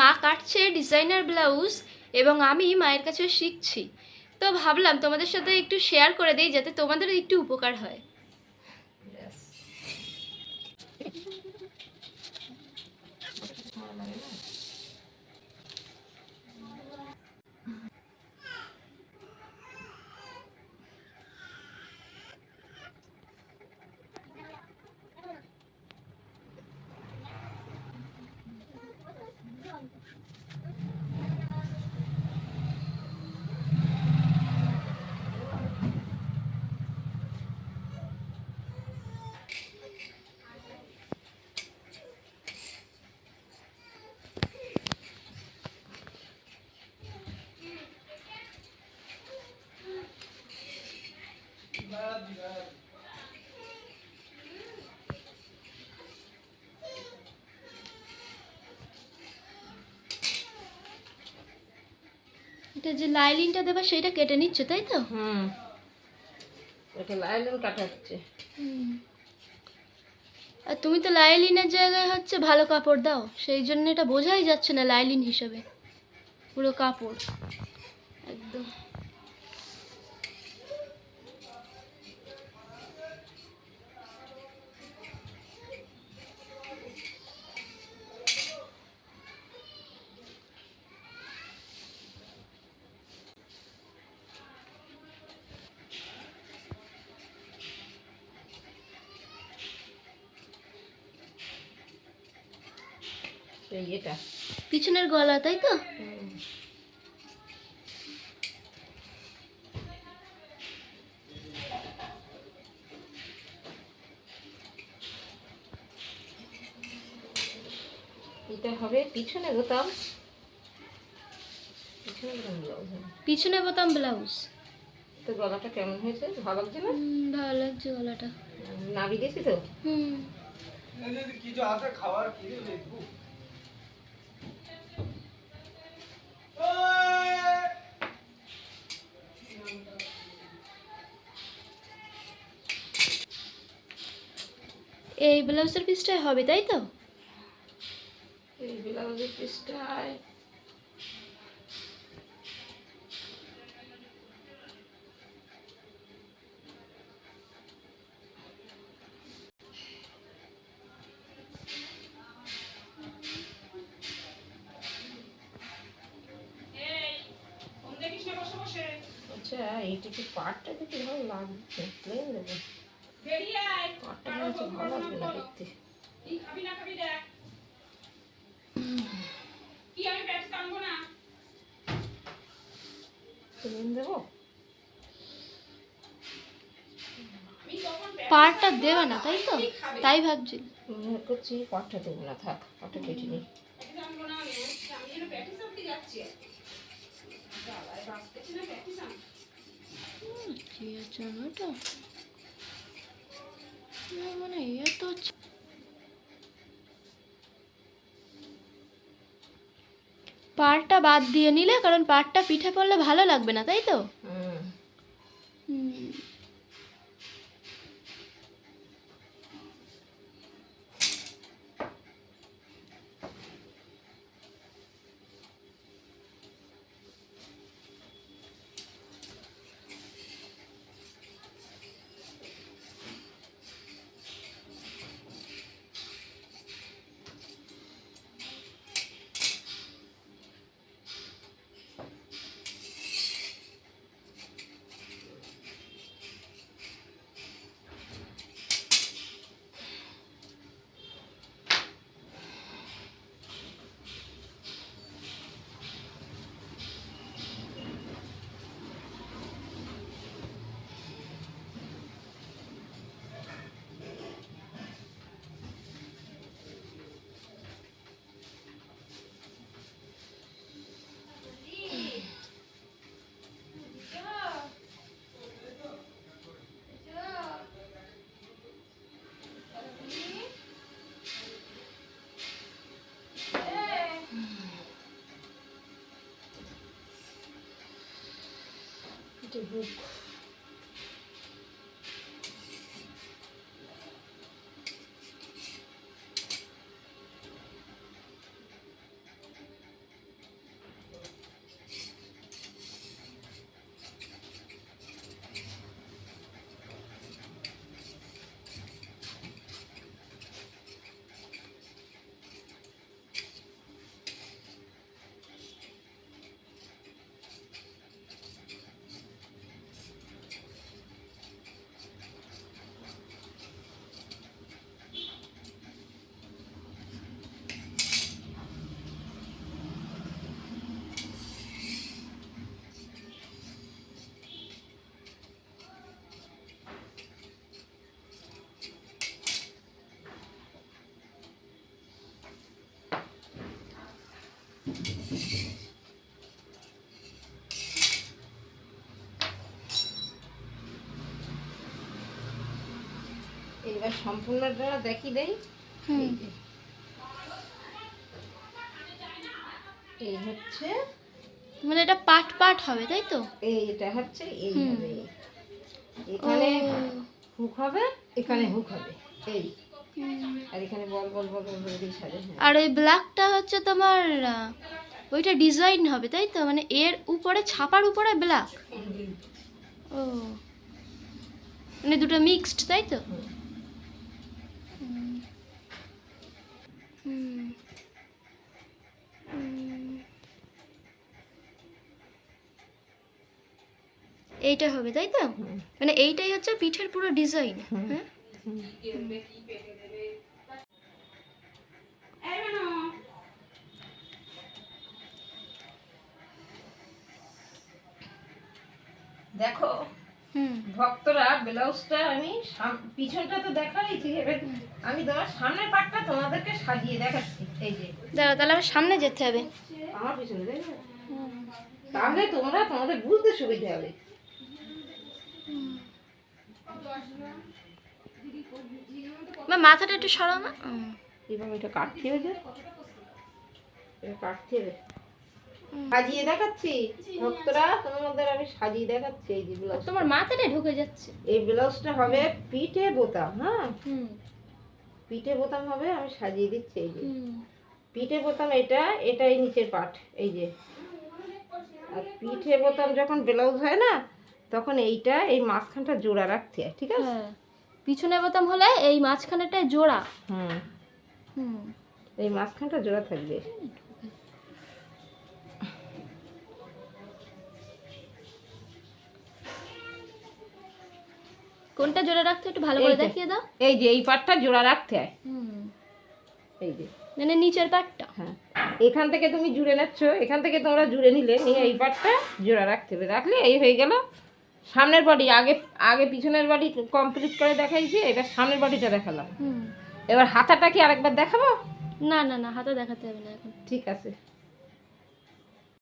মা কাটছে designer blouse এবং আমি মায়ের কাছে শিখছি। তো ভাবলাম তোমাদের সাথে একটু শেয়ার করে দিই যাতে তোমাদের একটু উপকার হয়। এটা যে লাইলিনটা দেবা সেটা কেটে নিচ্ছ তাই তো? হুম। এটা লাইলন কাটা আর তুমি তো লাইলিনের জায়গায় হচ্ছে ভালো কাপড় দাও সেই জন্য এটা বোঝাই যাচ্ছে না লাইলিন হিসাবে। পুরো কাপড়। একদম। এটা। পিছনের গলা তাই তো? এটা হবে পিছনে বোতাম। পিছনে বোতাম ব্লাউজ হবে। পিছনে বোতাম ব্লাউজ তো গলাটা কেমন হয়েছে? ভালো লাগছে না? ভালো লাগছে গলাটা। নাবি গেছি তো? হুম। কিছু আছে খাবার কিনে দেখব। এই ব্লাউজের পিসটায় হবে তাই তো? এই ব্লাউজের পিসটায় এইটুকু পাটটা দেখতে ভালো লাগছে প্লেন দেবো পাটটা ভালো লাগবে না দেখতে। প্লেন দেবো? পাড়টা দেবে না তাই তো? তাই ভাবছি। মনে করছি পাটটা দেবো না থাক পাটটা কেটে নিই। কি না, মানে পাড়টা বাদ দিয়ে নিলে কারণ পাড়টা পিঠে পড়লে ভালো লাগবে না তাই তো? এটা সম্পূর্ণটা দেখি দেই। এই হচ্ছে মানে এটা পাট পাট হবে তাই তো? এইটা হচ্ছে এই। হবে। এখানে হুক হবে এখানে হুক হবে। এই। আর এখানে বল বল বল বল দিয়ে সাজে হ্যাঁ। আর ওই ব্ল্যাকটা হচ্ছে তোমার ওইটা ডিজাইন হবে তাই তো? মানে এর উপরে ছাপার উপরে ব্ল্যাক? ও। মানে দুটো মিক্সড তাই তো হুম। হুম। হুম। হুম। এইটা হবে তাই তো? মানে এইটাই হচ্ছে পিঠের পুরো ডিজাইন হ্যাঁ? দেখো। ভক্তরা ব্লাউজটা আমি পিছনটা তো দেখাইছি এবার আমি তোমার সামনের পাটটা তোমাদেরকে সাজিয়ে দেখাচ্ছি এই যে। দাঁড়া তাহলে আমার সামনে যেতে হবে। আমার পিছনে দেখবে তাহলে তোমরা তোমাদের বুঝতে সুবিধা হবে। মাথাটা একটু সরাও না। এবার এটা কাটতে হবে। কাটতে হবে। সাজিয়ে দেখাচ্ছি। ভক্তরা তোমাদের আমি সাজিয়ে দেখাচ্ছি এই যে ব্লাউজ তোমার মাথাটা ঢুকে যাচ্ছে। এই ব্লাউজটা হবে পিঠে বোতাম হ্যাঁ? হুম। পিঠে বোতাম হবে আমি সাজিয়ে দিচ্ছি এই যে। পিঠে বোতাম এটা এটাই নিচের পাট এই যে। আর পিঠে বোতাম যখন ব্লাউজ হয় না তখন এইটা এই মাঝখানটা জোড়া রাখতে হয় ঠিক আছে? হ্যাঁ। পিছনে বোতাম হলে এই মাঝখানেটায় জোড়া। হুম। হুম। এই মাঝখানটা জোড়া থাকবে। কোনটা জোড়া রাখতে একটু ভালো করে দেখিয়ে দাও। এই যে এই পাটটা জোড়া রাখতে হয়। এই যে। মানে নিচের পাটটা। হ্যাঁ। এখান থেকে তুমি জুড়ে নিচ্ছ এখান থেকে তোমরা জুড়ে নিলে নিয়ে এই পাটটা জোড়া রাখতে হবে। রাখলে এই হয়ে গেল। সামনের বডি আগে আগে পিছনের বডি কমপ্লিট করে দেখাইছি এবার সামনের বডিটা দেখালাম। এবার হাতাটা কি আরেকবার দেখাবো? না না না হাতা দেখাতে হবে না এখন। ঠিক আছে।